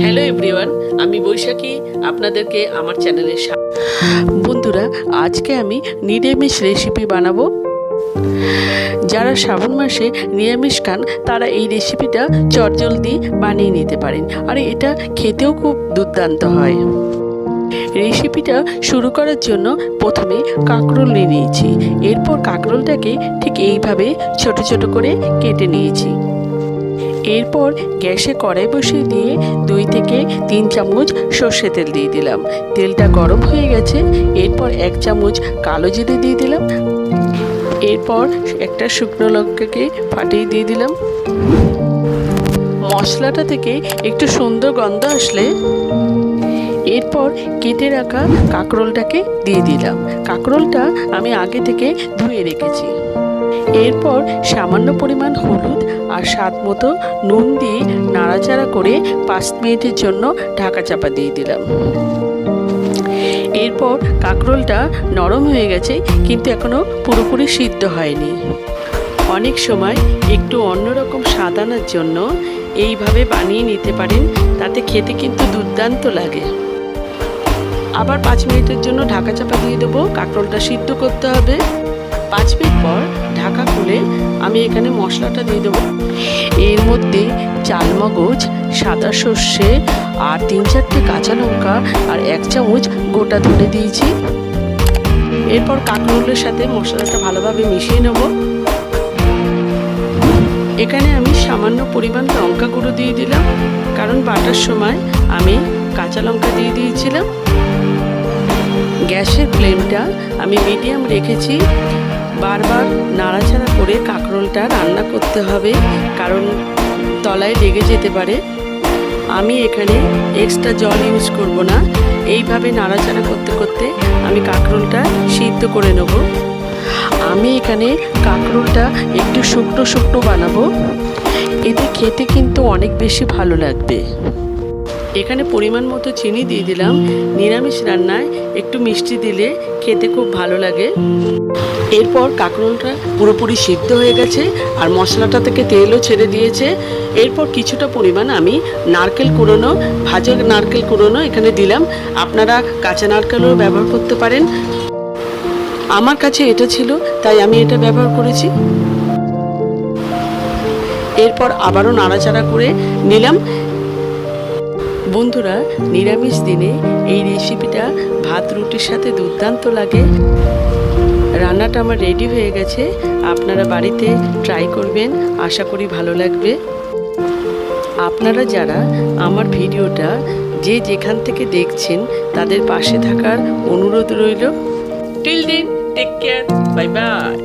Hello everyone, আমি বৈশাখী, আপনাদেরকে আমার চ্যানেলে বন্ধুরা, আজকে আমি নিরামিষ রেসিপি বানাবো। যারা শ্রাবণ মাসে নিরামিষ খান, তারা এই রেসিপিটা চটজলদি বানিয়ে নিতে পারেন। আর এটা খেতেও খুব দুর্দান্ত হয়। রেসিপিটা শুরু করার জন্য প্রথমে কাঁকরোল নিয়ে নিয়েছি। এরপর কাঁকরোলটাকে ঠিক এইভাবে ছোট ছোট করে কেটে নিয়েছি। এরপর গ্যাসে কড়াই বসিয়ে দিয়ে দুই থেকে তিন চামচ সর্ষে তেল দিয়ে দিলাম। তেলটা গরম হয়ে গেছে, এরপর এক চামচ কালো জিরে দিয়ে দিলাম। এরপর একটা শুকনো লঙ্কাকে ফাটিয়ে দিয়ে দিলাম। মশলাটা থেকে একটু সুন্দর গন্ধ আসলে এরপর কেটে রাখা কাঁকরোলটাকে দিয়ে দিলাম। কাঁকরোলটা আমি আগে থেকে ধুয়ে রেখেছি। এরপর সামান্য পরিমাণ হলুদ আর স্বাদ মতো নুন দিয়ে নাড়াচাড়া করে পাঁচ মিনিটের জন্য ঢাকা চাপা দিয়ে দিলাম। এরপর কাঁকরোলটা নরম হয়ে গেছে, কিন্তু এখনও পুরোপুরি সিদ্ধ হয়নি। অনেক সময় একটু অন্যরকম স্বাদ আনার জন্য এইভাবে বানিয়ে নিতে পারেন, তাতে খেতে কিন্তু দুর্দান্ত লাগে। আবার পাঁচ মিনিটের জন্য ঢাকা চাপা দিয়ে দেবো, কাঁকরোলটা সিদ্ধ করতে হবে। পাঁচ মিনিট পর ঢাকা খুলে আমি এখানে মশলাটা দিয়ে দেবো। এর মধ্যে চালমগজ সাদা সর্ষে আর তিন চারটে কাঁচা লঙ্কা আর এক চামচ গোটা ধনে দিয়েছি। এরপর কাঁকরোলের সাথে মশলাটা ভালোভাবে মিশিয়ে নেব। এখানে আমি সামান্য পরিমাণ লঙ্কা গুঁড়ো দিয়ে দিলাম, কারণ বাটার সময় আমি কাঁচা লঙ্কা দিয়ে দিয়েছিলাম। গ্যাসের ফ্লেমটা আমি মিডিয়াম রেখেছি। বারবার নাড়াচাড়া করে কাঁকরোলটা রান্না করতে হবে, কারণ তলায় লেগে যেতে পারে। আমি এখানে এক্সট্রা জল ইউজ করব না। এইভাবে নাড়াচাড়া করতে করতে আমি কাঁকরোলটা সিদ্ধ করে নেব। আমি এখানে কাঁকরোলটা একটু শুকনো শুকনো বানাবো। এতে খেতে কিন্তু অনেক বেশি ভালো লাগবে। এখানে পরিমাণ মতো চিনি দিয়ে দিলাম। নিরামিষ রান্নায় একটু মিষ্টি দিলে খেতে খুব ভালো লাগে। এরপর কাঁকরোলটা পুরোপুরি সিদ্ধ হয়ে গেছে আর মশলাটা থেকে তেলও ছেড়ে দিয়েছে। এরপর কিছুটা পরিমাণ আমি নারকেল কুড়োনো, ভাজা নারকেল কুড়োনো এখানে দিলাম। আপনারা কাঁচা নারকেলও ব্যবহার করতে পারেন। আমার কাছে এটা ছিল, তাই আমি এটা ব্যবহার করেছি। এরপর আবারও নাড়াচাড়া করে নিলাম। বন্ধুরা, নিরামিষ দিনে এই রেসিপিটা ভাত, রুটির সাথে দুর্দান্ত লাগে। রান্নাটা আমার রেডি হয়ে গেছে। আপনারা বাড়িতে ট্রাই করবেন, আশা করি ভালো লাগবে। আপনারা যারা আমার ভিডিওটা যে যেখান থেকে দেখছেন, তাদের পাশে থাকার অনুরোধ রইল। টিল দিন টেক কেয়ার বাই বাই